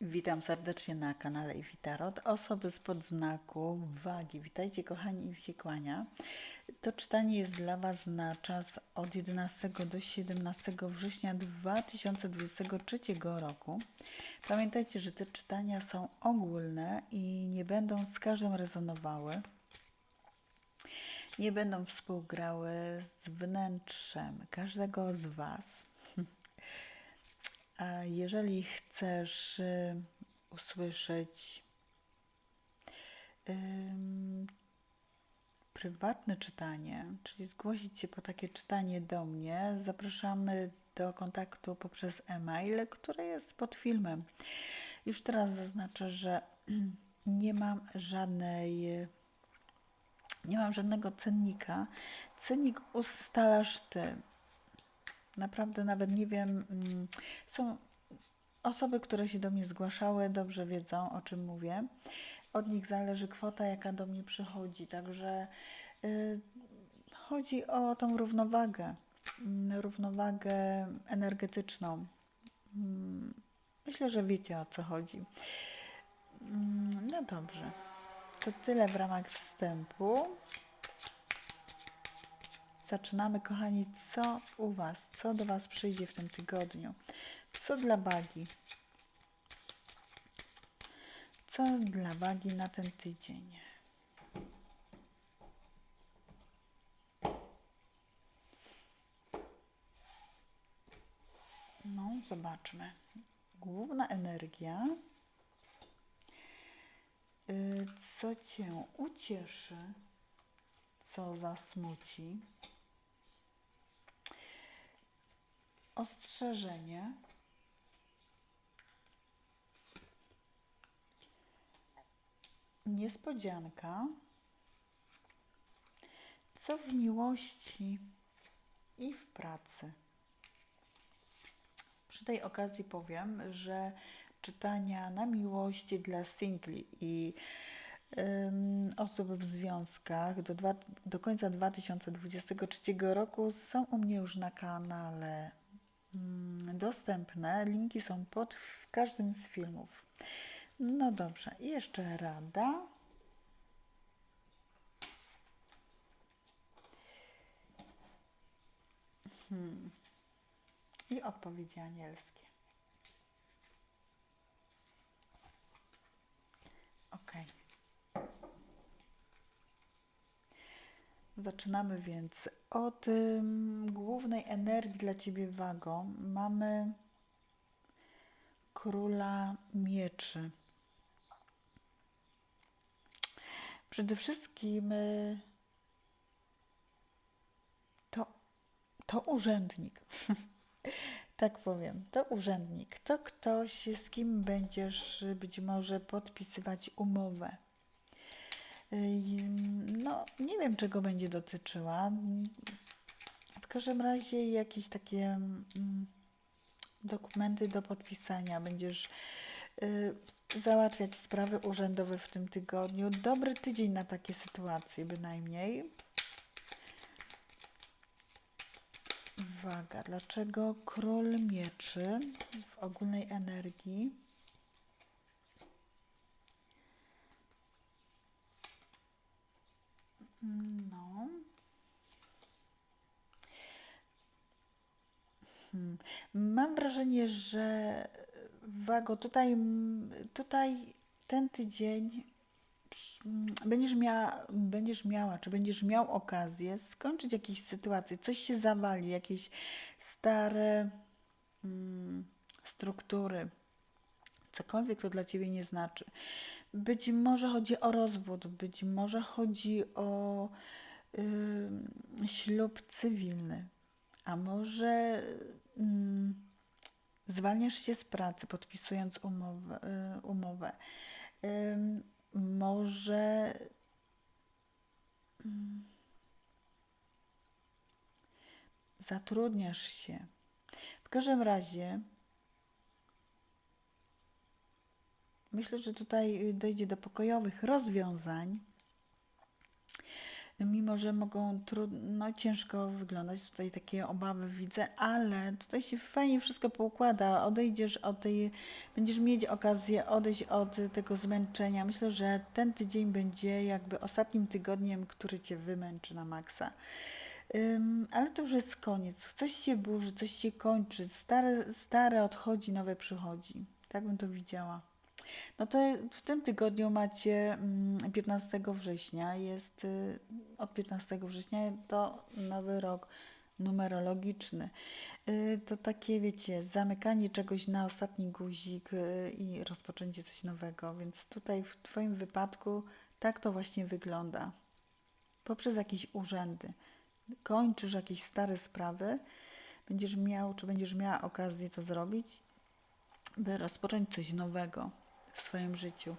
Witam serdecznie na kanale Iwitarot. Osoby spod znaku wagi. Witajcie kochani i wściekłania. To czytanie jest dla Was na czas od 11 do 17 września 2023 roku. Pamiętajcie, że te czytania są ogólne i nie będą z każdym rezonowały. Nie będą współgrały z wnętrzem każdego z Was. A jeżeli chcesz y, usłyszeć prywatne czytanie, czyli zgłosić się po takie czytanie do mnie, zapraszamy do kontaktu poprzez e-mail, który jest pod filmem. Już teraz zaznaczę, że nie mam żadnej nie mam żadnego cennika. Cennik ustalasz ty. Naprawdę nawet nie wiem. mm, Są osoby, które się do mnie zgłaszały, dobrze wiedzą o czym mówię. Od nich zależy kwota, jaka do mnie przychodzi. Także y, chodzi o tą równowagę, mm, równowagę energetyczną. Mm, Myślę, że wiecie o co chodzi. Mm, No dobrze. To tyle w ramach wstępu. Zaczynamy, kochani, co u Was, co do Was przyjdzie w tym tygodniu, co dla wagi, co dla wagi na ten tydzień. No, zobaczmy. Główna energia. Y, Co Cię ucieszy, co zasmuci. Ostrzeżenie. Niespodzianka. Co w miłości i w pracy. Przy tej okazji powiem, że czytania na miłość dla singli i osób w związkach do, dwa, do końca 2023 roku są u mnie już na kanale dostępne. Linki są pod w każdym z filmów. No dobrze, i jeszcze rada. Hmm. I odpowiedzi anielskie. Zaczynamy więc od głównej energii dla Ciebie, Wago. Mamy króla mieczy. Przede wszystkim y, to, to urzędnik. Tak powiem, to urzędnik, to ktoś, z kim będziesz być może podpisywać umowę. No, nie wiem, czego będzie dotyczyła. W każdym razie jakieś takie mm, dokumenty do podpisania. Będziesz y, załatwiać sprawy urzędowe w tym tygodniu. Dobry tydzień na takie sytuacje bynajmniej. Uwaga, dlaczego król mieczy w ogólnej energii? No. Hmm. Mam wrażenie, że Wago, tutaj, tutaj ten tydzień będziesz miała, będziesz miała, czy będziesz miał okazję skończyć jakieś sytuacje, coś się zawali, jakieś stare mm, struktury, cokolwiek to dla ciebie nie znaczy. Być może chodzi o rozwód, być może chodzi o y, ślub cywilny, a może mm, zwalniasz się z pracy, podpisując umowę. Y, umowę. Ym, może mm, zatrudniasz się. W każdym razie myślę, że tutaj dojdzie do pokojowych rozwiązań. mimo że mogą trudno, ciężko wyglądać, tutaj takie obawy widzę, ale tutaj się fajnie wszystko poukłada, odejdziesz od tej, będziesz mieć okazję odejść od tego zmęczenia. Myślę, że ten tydzień będzie jakby ostatnim tygodniem, który cię wymęczy na maksa. Ym, ale to już jest koniec. Coś się burzy, coś się kończy. Stare, stare odchodzi, nowe przychodzi. Tak bym to widziała. No to w tym tygodniu macie mm, 15 września. Jest y, od 15 września to nowy rok numerologiczny. Y, To takie, wiecie, zamykanie czegoś na ostatni guzik y, i rozpoczęcie coś nowego. Więc tutaj w Twoim wypadku tak to właśnie wygląda. Poprzez jakieś urzędy. Kończysz jakieś stare sprawy, będziesz miał, czy będziesz miała okazję to zrobić, by rozpocząć coś nowego w swoim życiu.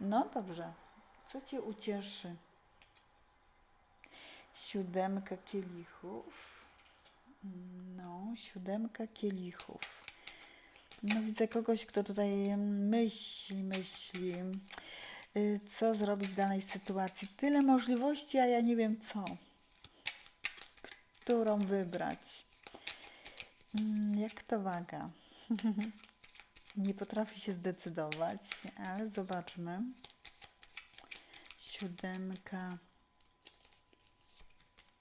No dobrze, co Cię ucieszy? Siódemka kielichów. No, siódemka kielichów. No widzę kogoś, kto tutaj myśli, myśli, y, co zrobić w danej sytuacji. Tyle możliwości, a ja nie wiem co. Którą wybrać. Mm, Jak to waga? Nie potrafi się zdecydować, ale zobaczmy. Siódemka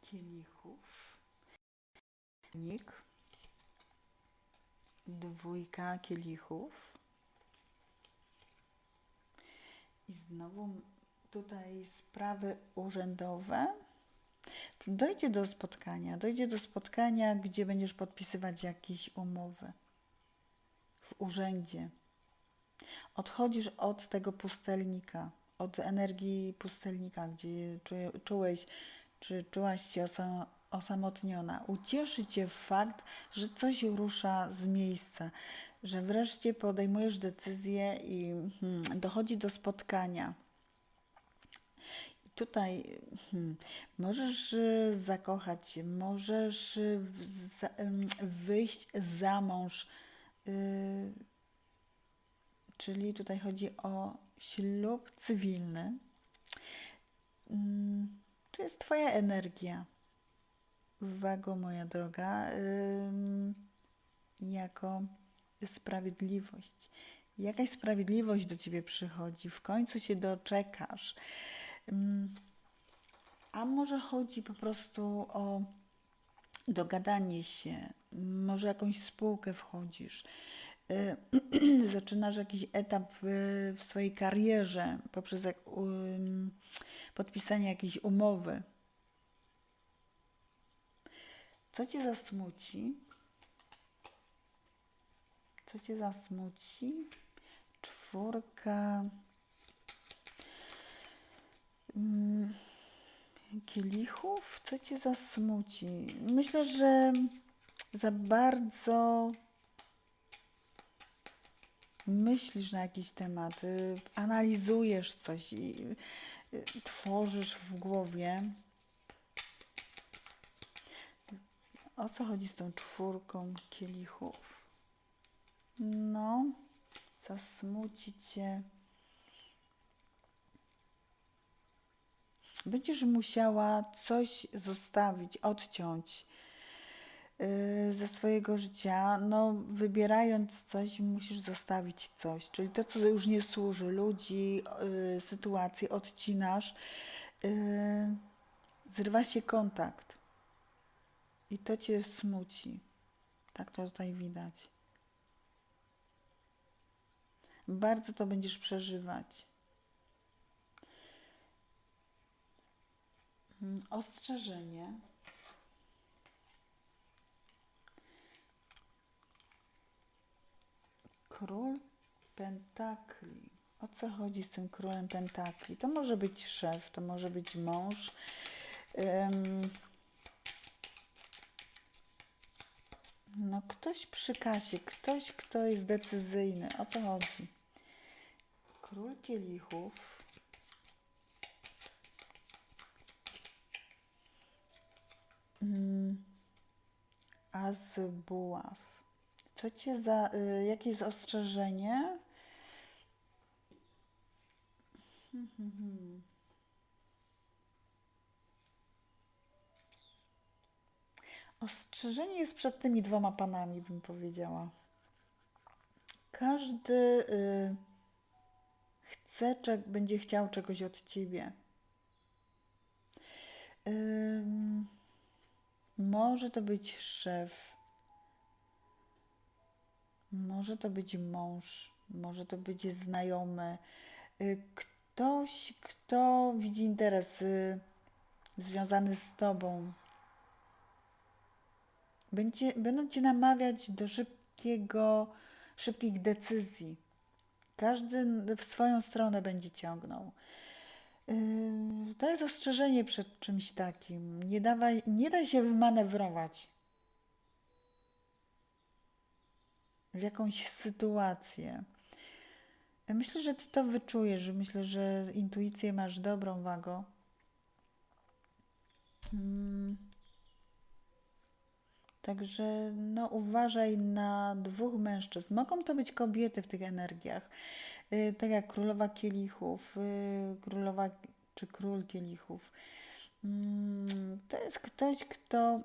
kielichów. Nik. Dwójka kielichów. I znowu tutaj sprawy urzędowe. Dojdzie do spotkania, dojdzie do spotkania, gdzie będziesz podpisywać jakieś umowy w urzędzie. Odchodzisz od tego pustelnika, od energii pustelnika, gdzie czu- czułeś, czy czułaś się osa- osamotniona. Ucieszy cię fakt, że coś rusza z miejsca, że wreszcie podejmujesz decyzję i hmm, dochodzi do spotkania. Tutaj hmm, możesz y, zakochać się, możesz y, wyjść za mąż, y, czyli tutaj chodzi o ślub cywilny. Mm, Tu jest Twoja energia. Uwaga, moja droga, jako sprawiedliwość. Jakaś sprawiedliwość do Ciebie przychodzi, w końcu się doczekasz. A może chodzi po prostu o dogadanie się, może jakąś spółkę wchodzisz, y, zaczynasz jakiś etap w, swojej karierze poprzez podpisanie jakiejś umowy. Co cię zasmuci? Co cię zasmuci? Czwórka kielichów? Co cię zasmuci? Myślę, że za bardzo myślisz na jakiś temat, analizujesz coś i y, tworzysz w głowie. O co chodzi z tą czwórką kielichów? No, zasmuci cię. Będziesz musiała coś zostawić, odciąć ze swojego życia. No, wybierając coś, musisz zostawić coś. Czyli to, co już nie służy, ludzi, yy, sytuacje, odcinasz. Yy, zrywa się kontakt. I to cię smuci. Tak to tutaj widać. Bardzo to będziesz przeżywać. Mm, Ostrzeżenie. Król Pentakli. O co chodzi z tym królem Pentakli? To może być szef, to może być mąż. Ym, no, ktoś przy kasie, ktoś, kto jest decyzyjny. O co chodzi? Król kielichów. Mm, As buław. Co cię za. Y, jakie jest ostrzeżenie? Ostrzeżenie jest przed tymi dwoma panami, bym powiedziała. Każdy y, chce, cze- będzie chciał czegoś od ciebie. Może to być szef, może to być mąż, może to być znajomy, y, ktoś, kto widzi interes y, związany z tobą. Będzie, będą cię namawiać do szybkiego, szybkich decyzji. Każdy w swoją stronę będzie ciągnął. Yy, To jest ostrzeżenie przed czymś takim. Nie, dawaj, nie daj się wymanewrować w jakąś sytuację. Myślę, że ty to wyczujesz, myślę, że intuicję masz dobrą, Wago. Mm. Także no, uważaj na dwóch mężczyzn. Mogą to być kobiety w tych energiach. Y, tak jak królowa kielichów, y, królowa czy król kielichów. Mm, to jest ktoś, kto.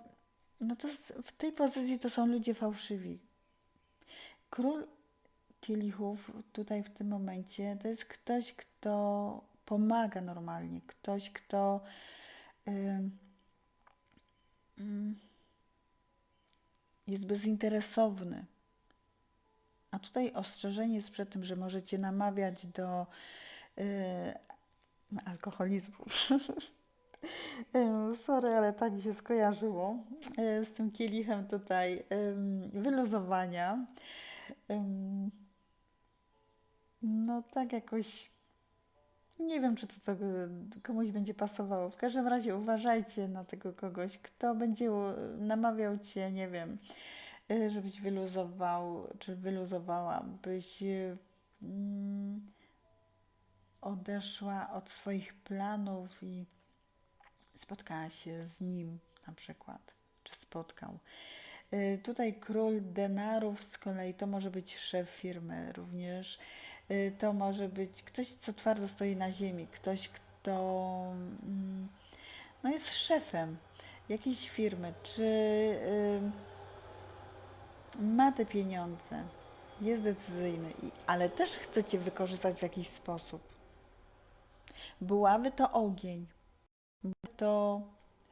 No to w tej pozycji to są ludzie fałszywi. Król kielichów tutaj w tym momencie to jest ktoś, kto pomaga normalnie, ktoś, kto. y, mm, jest bezinteresowny. A tutaj ostrzeżenie jest przed tym, że możecie namawiać do yy, alkoholizmu. Em, Sorry, ale tak mi się skojarzyło e, z tym kielichem tutaj em, wyluzowania. No tak jakoś nie wiem, czy to, to komuś będzie pasowało. W każdym razie uważajcie na tego kogoś, kto będzie u- namawiał cię, nie wiem, y, żebyś wyluzował, czy wyluzowała, byś y, mm, odeszła od swoich planów i spotkała się z nim na przykład, czy spotkał. Y, Tutaj król denarów z kolei to może być szef firmy również. Y, To może być ktoś, co twardo stoi na ziemi, ktoś, kto mm, no jest szefem jakiejś firmy, czy y, ma te pieniądze, jest decyzyjny, ale też chce cię wykorzystać w jakiś sposób. Byłaby to ogień, to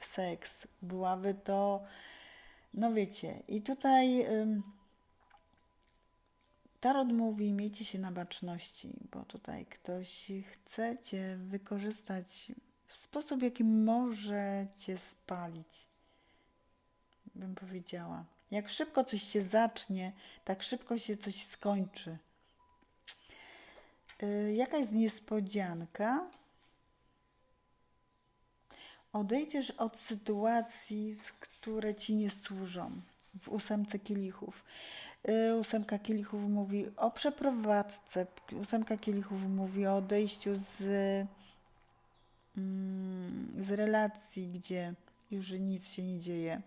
seks, byłaby to, no wiecie, i tutaj ym, Tarot mówi, miejcie się na baczności, bo tutaj ktoś chce cię wykorzystać w sposób, jaki może cię spalić, bym powiedziała. Jak szybko coś się zacznie, tak szybko się coś skończy. Yy, jaka jest niespodzianka? Odejdziesz od sytuacji, z które ci nie służą. W ósemce kielichów. Y, Ósemka kielichów mówi o przeprowadzce. Ósemka kielichów mówi o odejściu z, mm, z relacji, gdzie już nic się nie dzieje.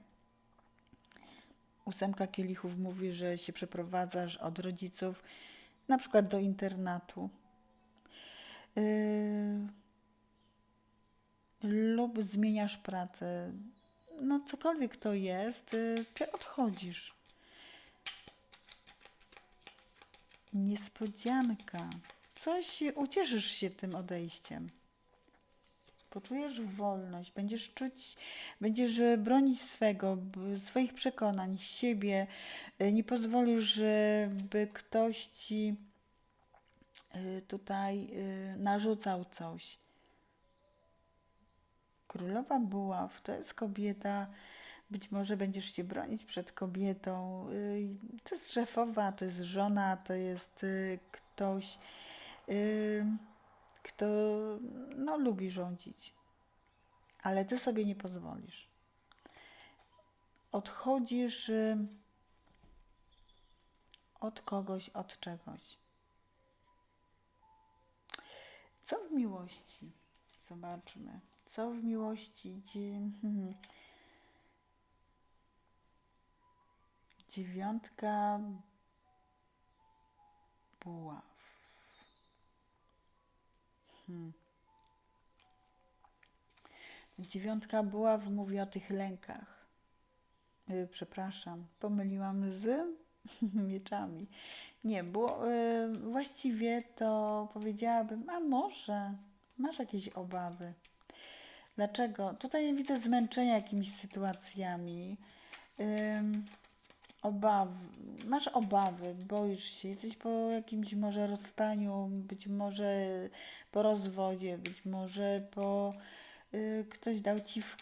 Ósemka kielichów mówi, że się przeprowadzasz od rodziców, na przykład do internatu. Y, lub zmieniasz pracę. No, cokolwiek to jest, y, ty odchodzisz. Niespodzianka. Coś ucieszysz się tym odejściem. Poczujesz wolność, będziesz czuć, będziesz bronić swego, swoich przekonań, siebie. E, Nie pozwolisz, żeby ktoś ci e, tutaj narzucał coś. Królowa Buław to jest kobieta, być może będziesz się bronić przed kobietą. y, To jest szefowa, to jest żona, to jest y, ktoś, y, kto no, lubi rządzić, ale ty sobie nie pozwolisz. Odchodzisz od kogoś, od czegoś. Co w miłości? Zobaczmy. Co w miłości? Hmm. Dziewiątka buław. Hmm. Dziewiątka buław mówi o tych lękach. Y, Przepraszam, pomyliłam z mieczami. Nie, bo y, właściwie to powiedziałabym, a może masz jakieś obawy. Dlaczego? Tutaj widzę zmęczenia jakimiś sytuacjami. Ym, obawy. Masz obawy, boisz się, jesteś po jakimś może rozstaniu, być może po rozwodzie, być może po y, ktoś dał ci w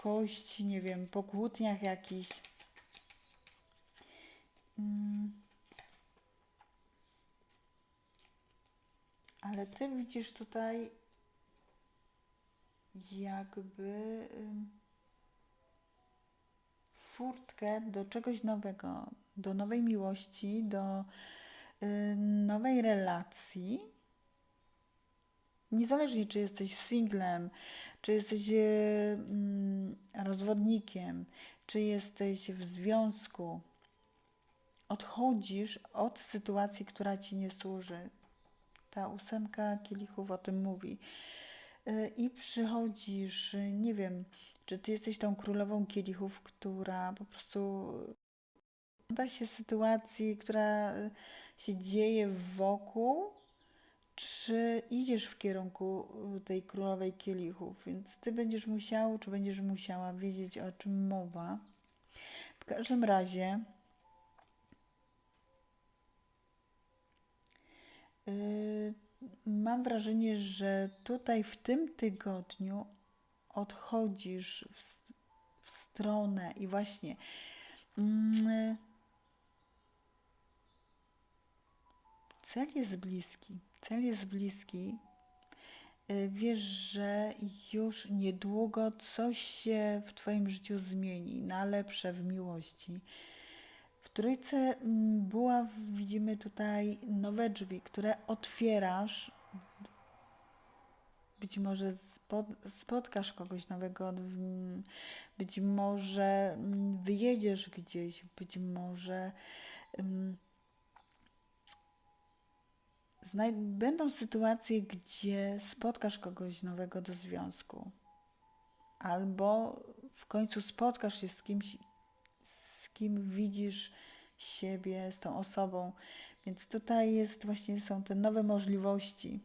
nie wiem, po kłótniach jakichś. Mm. Ale ty widzisz tutaj jakby furtkę do czegoś nowego, do nowej miłości, do y, nowej relacji. Niezależnie, czy jesteś singlem, czy jesteś y, mm, rozwodnikiem, czy jesteś w związku, odchodzisz od sytuacji, która ci nie służy. Ta ósemka kielichów o tym mówi. Y, I przychodzisz, y, nie wiem, czy ty jesteś tą królową kielichów, która po prostu da się sytuacji, która y, się dzieje wokół, czy idziesz w kierunku y, tej królowej kielichów, więc ty będziesz musiał, czy będziesz musiała wiedzieć, o czym mowa. W każdym razie, y, mam wrażenie, że tutaj w tym tygodniu odchodzisz w, w stronę i właśnie mm, cel jest bliski. Cel jest bliski. Y, Wiesz, że już niedługo coś się w Twoim życiu zmieni na lepsze w miłości. Trójce mm, buław widzimy tutaj nowe drzwi, które otwierasz. Być może spot, spotkasz kogoś nowego, być może mm, wyjedziesz gdzieś, być może mm, będą sytuacje, gdzie spotkasz kogoś nowego do związku, albo w końcu spotkasz się z kimś, kim widzisz siebie, z tą osobą. Więc tutaj jest właśnie są te nowe możliwości.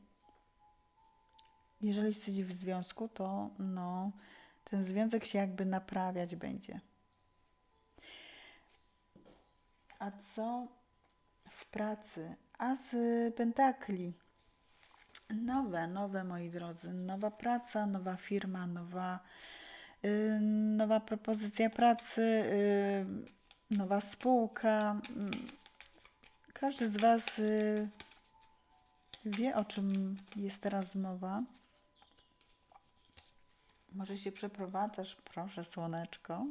Jeżeli jesteś w związku, to no, ten związek się jakby naprawiać będzie. A co w pracy? As pentakli. Nowe, nowe moi drodzy. Nowa praca, nowa firma, nowa, y, nowa propozycja pracy, y, nowa spółka. Mm, Każdy z Was y, wie, o czym jest teraz mowa. Może się przeprowadzasz, proszę, słoneczko.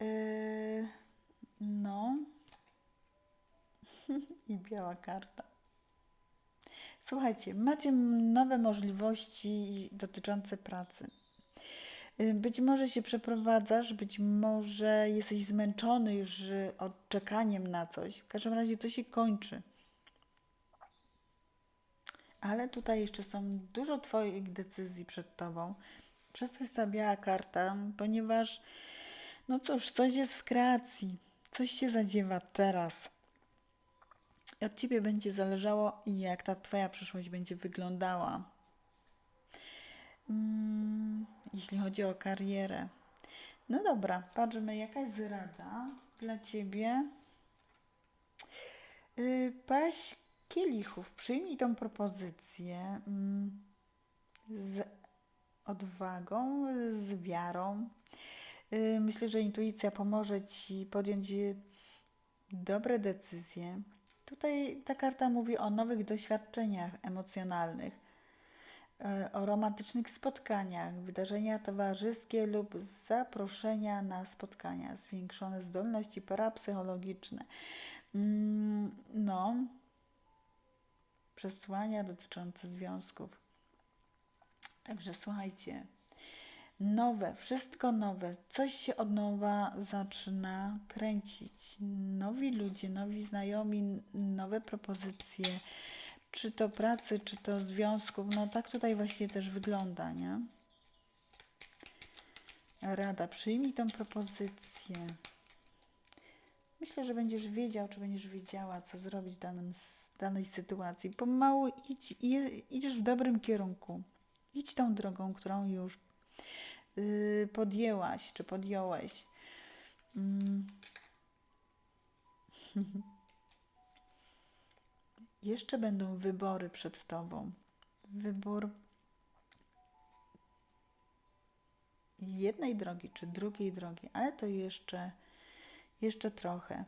Yy, no. I biała karta. Słuchajcie, macie nowe możliwości dotyczące pracy. Y, Być może się przeprowadzasz, być może jesteś zmęczony już y, odczekaniem na coś. W każdym razie to się kończy. Ale tutaj jeszcze są dużo Twoich decyzji przed Tobą. Przez to jest ta biała karta, ponieważ, no cóż, coś jest w kreacji, coś się zadziewa teraz. I od Ciebie będzie zależało, jak ta Twoja przyszłość będzie wyglądała. Mm, jeśli chodzi o karierę. No dobra, patrzymy, jaka jest rada dla Ciebie. Yy, paść kielichów, przyjmij tą propozycję mm, z odwagą, z wiarą. Yy, myślę, że intuicja pomoże Ci podjąć y, dobre decyzje. Tutaj ta karta mówi o nowych doświadczeniach emocjonalnych, o romantycznych spotkaniach, wydarzenia towarzyskie lub zaproszenia na spotkania, zwiększone zdolności parapsychologiczne. Mm, No, przesłania dotyczące związków. Także słuchajcie, nowe, wszystko nowe, coś się od nowa zaczyna kręcić. Nowi ludzie, nowi znajomi, nowe propozycje, czy to pracy, czy to związków. No tak tutaj właśnie też wygląda, nie? Rada, przyjmij tą propozycję. Myślę, że będziesz wiedział, czy będziesz wiedziała, co zrobić w danym, danej sytuacji. Pomału idź, idziesz w dobrym kierunku. Idź tą drogą, którą już yy, podjęłaś, czy podjąłeś. Mm. Jeszcze będą wybory przed tobą. Wybór jednej drogi, czy drugiej drogi, ale to jeszcze, jeszcze trochę.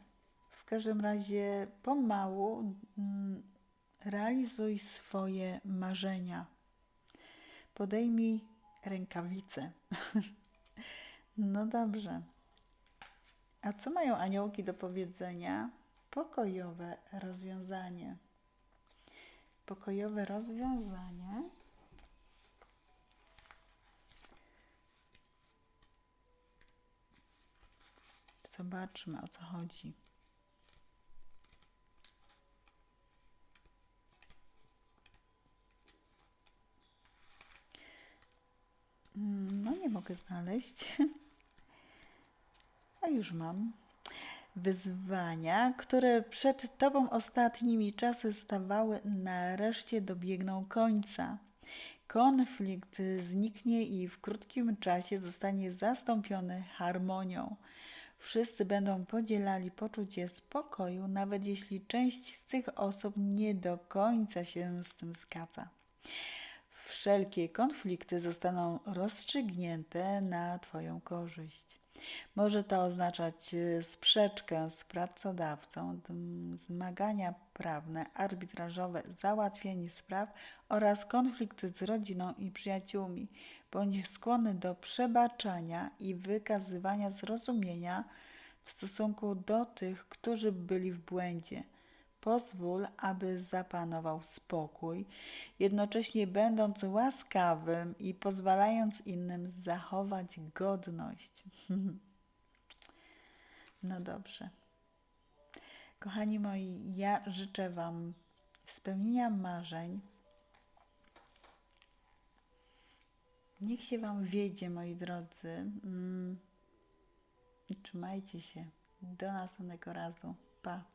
W każdym razie pomału mm, realizuj swoje marzenia. Podejmij rękawice. no dobrze. A co mają aniołki do powiedzenia? Pokojowe rozwiązanie. Pokojowe rozwiązanie. Zobaczmy o co chodzi. Mm, No nie mogę znaleźć. A już mam. Wyzwania, które przed Tobą ostatnimi czasy stawały, nareszcie dobiegną końca. Konflikt zniknie i w krótkim czasie zostanie zastąpiony harmonią. Wszyscy będą podzielali poczucie spokoju, nawet jeśli część z tych osób nie do końca się z tym zgadza. Wszelkie konflikty zostaną rozstrzygnięte na Twoją korzyść. Może to oznaczać e, sprzeczkę z pracodawcą, zmagania prawne, arbitrażowe, załatwienie spraw oraz konflikty z rodziną i przyjaciółmi. Bądź skłonny do przebaczania i wykazywania zrozumienia w stosunku do tych, którzy byli w błędzie. Pozwól, aby zapanował spokój, jednocześnie będąc łaskawym i pozwalając innym zachować godność. No dobrze. Kochani moi, ja życzę Wam spełnienia marzeń. Niech się Wam wiedzie, moi drodzy. Mm. I trzymajcie się. Do następnego razu. Pa.